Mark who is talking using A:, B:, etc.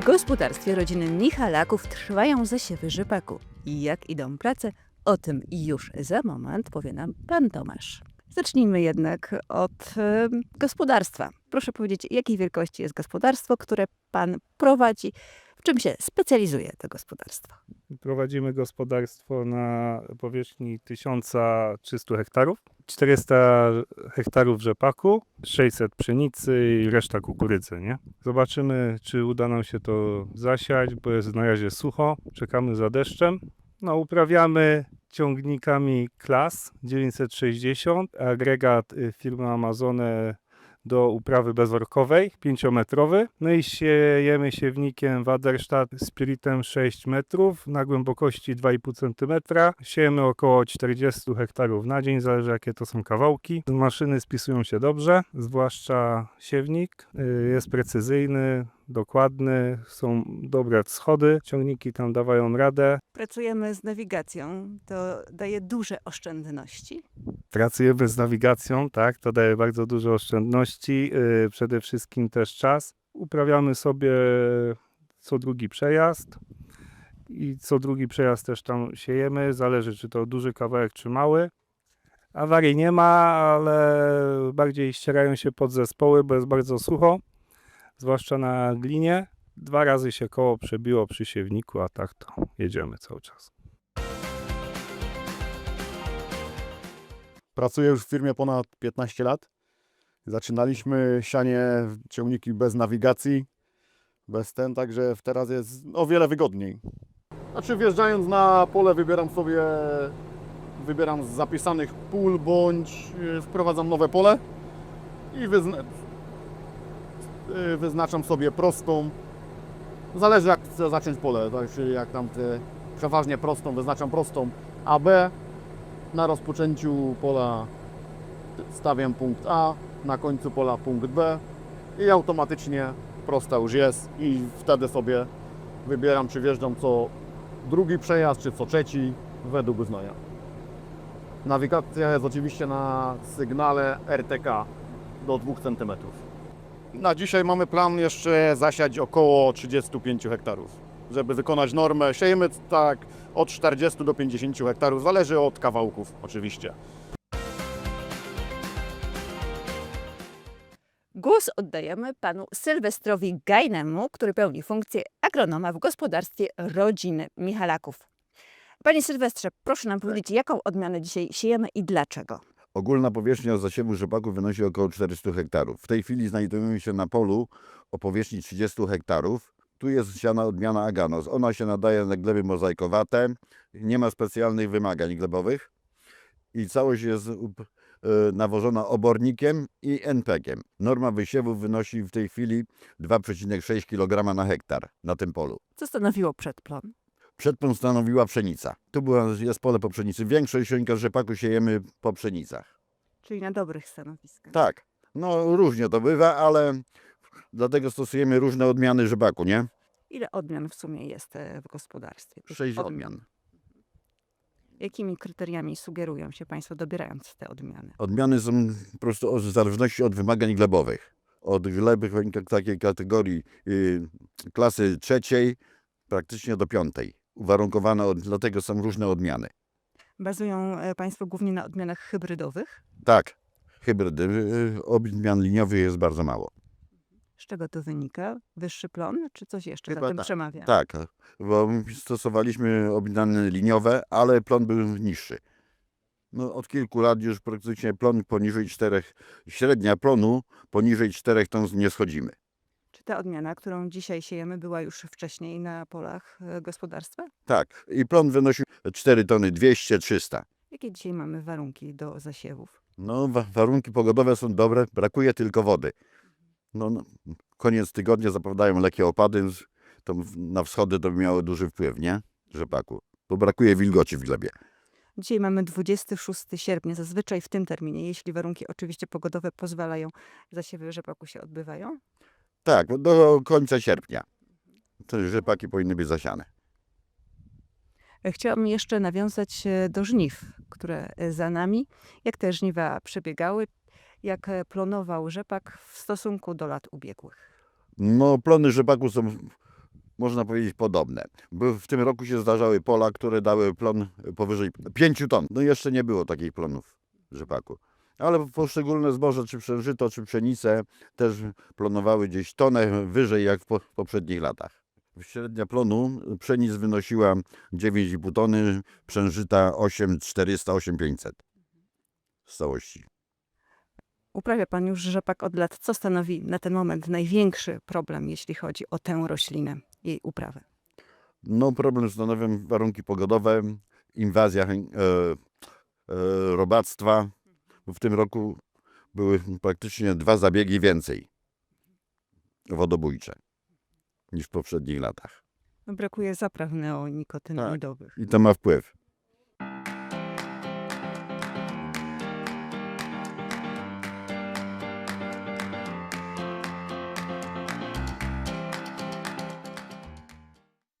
A: W gospodarstwie rodziny Michalaków trwają zasiewy rzepaku. I jak idą prace, o tym już za moment powie nam pan Tomasz. Zacznijmy jednak od e, gospodarstwa. Proszę powiedzieć, jakiej wielkości jest gospodarstwo, które pan prowadzi? W czym się specjalizuje to gospodarstwo?
B: Prowadzimy gospodarstwo na powierzchni 1300 hektarów, 400 hektarów rzepaku, 600 pszenicy i reszta kukurydzy. Nie? Zobaczymy, czy uda nam się to zasiać, bo jest na razie sucho. Czekamy za deszczem. No, uprawiamy ciągnikami klas 960, agregat y, firmy Amazone do uprawy bezworkowej, 5-metrowy. No i siejemy siewnikiem Waderstadt Spiritem 6 metrów na głębokości 2,5 cm. Siejemy około 40 hektarów na dzień, zależy jakie to są kawałki. Maszyny spisują się dobrze, zwłaszcza siewnik. y, Jest precyzyjny, dokładny, są dobre schody. Ciągniki tam dawają radę.
A: Pracujemy z nawigacją, to daje duże oszczędności.
B: Pracujemy z nawigacją, tak, to daje bardzo dużo oszczędności, yy, przede wszystkim też czas. Uprawiamy sobie co drugi przejazd i co drugi przejazd też tam siejemy, zależy czy to duży kawałek czy mały. Awarii nie ma, ale bardziej ścierają się podzespoły, bo jest bardzo sucho, zwłaszcza na glinie. Dwa razy się koło przebiło przy siewniku, a tak to jedziemy cały czas.
C: Pracuję już w firmie ponad 15 lat. Zaczynaliśmy sianie ciągniki bez nawigacji, bez ten, także teraz jest o wiele wygodniej. Znaczy wjeżdżając na pole wybieram sobie, wybieram z zapisanych pól bądź y, wprowadzam nowe pole i wyzna wyznaczam sobie prostą. Zależy jak chcę zacząć pole, tak, czy jak tam te, przeważnie prostą, wyznaczam prostą AB, na rozpoczęciu pola stawiam punkt A, na końcu pola punkt B i automatycznie prosta już jest i wtedy sobie wybieram czy wjeżdżam co drugi przejazd, czy co trzeci według uznania. Nawigacja jest oczywiście na sygnale RTK do 2 cm. Na dzisiaj mamy plan jeszcze zasiać około 35 hektarów, żeby wykonać normę. Siejemy tak od 40 do 50 hektarów, zależy od kawałków oczywiście.
A: Głos oddajemy panu Sylwestrowi Gajnemu, który pełni funkcję agronoma w gospodarstwie rodziny Michalaków. Panie Sylwestrze, proszę nam powiedzieć, jaką odmianę dzisiaj siejemy i dlaczego?
D: Ogólna powierzchnia zasiewu rzepaku wynosi około 400 hektarów. W tej chwili znajdujemy się na polu o powierzchni 30 hektarów. Tu jest siana odmiana Aganos. Ona się nadaje na gleby mozaikowate, nie ma specjalnych wymagań glebowych i całość jest e, nawożona obornikiem i NPK-iem. Norma wysiewu wynosi w tej chwili 2,6 kg na hektar na tym polu.
A: Co stanowiło przedplon?
D: Przedplon stanowiła pszenica. Tu była, jest pole po pszenicy. Większość siońka rzepaku siejemy po pszenicach.
A: Czyli na dobrych stanowiskach.
D: Tak, no różnie to bywa, ale dlatego stosujemy różne odmiany rzepaku, nie?
A: Ile odmian w sumie jest e, w gospodarstwie? tych
D: Sześć odmian.
A: Jakimi kryteriami sugerują się Państwo dobierając te odmiany?
D: Odmiany są po prostu w zależności od wymagań glebowych. Od gleby takiej kategorii y, klasy trzeciej praktycznie do piątej. Uwarunkowane, od, dlatego są różne odmiany.
A: Bazują e, Państwo głównie na odmianach hybrydowych.
D: Tak, hybrydy, y, odmian liniowych jest bardzo mało.
A: Z czego to wynika? Wyższy plon, czy coś jeszcze za
D: Chyba
A: tym
D: tak.
A: przemawia?
D: Tak, bo stosowaliśmy odmiany liniowe, ale plon był niższy. No, od kilku lat już praktycznie plon poniżej 4, średnia plonu poniżej 4 ton nie schodzimy.
A: Czy ta odmiana, którą dzisiaj siejemy, była już wcześniej na polach e, gospodarstwa?
D: Tak, i plon wynosił 4 tony 200, 300.
A: Jakie dzisiaj mamy warunki do zasiewów?
D: No, wa- warunki pogodowe są dobre, brakuje tylko wody. No, no, koniec tygodnia zapowiadają lekkie opady, to na wschody to by miało duży wpływ, nie? Rzepaku, bo brakuje wilgoci w glebie.
A: Dzisiaj mamy 26 sierpnia. Zazwyczaj w tym terminie, jeśli warunki oczywiście pogodowe pozwalają, zasiewy rzepaku się odbywają.
D: Tak, do końca sierpnia. Te rzepaki powinny być zasiane.
A: Chciałam jeszcze nawiązać e, do żniw, które e, za nami. Jak te żniwa przebiegały? Jak e, plonował rzepak w stosunku do lat ubiegłych?
D: No, plony rzepaku są można powiedzieć, podobne. W tym roku się zdarzały pola, które dały plon powyżej 5 ton. No jeszcze nie było takich plonów rzepaku. Ale poszczególne zboże, czy przężyto, czy pszenice też plonowały gdzieś tonę wyżej jak w po- poprzednich latach. Średnia plonu pszenic wynosiła 9,5 tony, przężyta 8,400, 8,500 z całości.
A: Uprawia pan już rzepak od lat. Co stanowi na ten moment największy problem, jeśli chodzi o tę roślinę, jej uprawę?
D: No problem stanowią warunki pogodowe, inwazja e, e, robactwa. W tym roku były praktycznie dwa zabiegi więcej wodobójcze niż w poprzednich latach.
A: Brakuje zapraw neonikotinoidowych.
D: I to ma wpływ.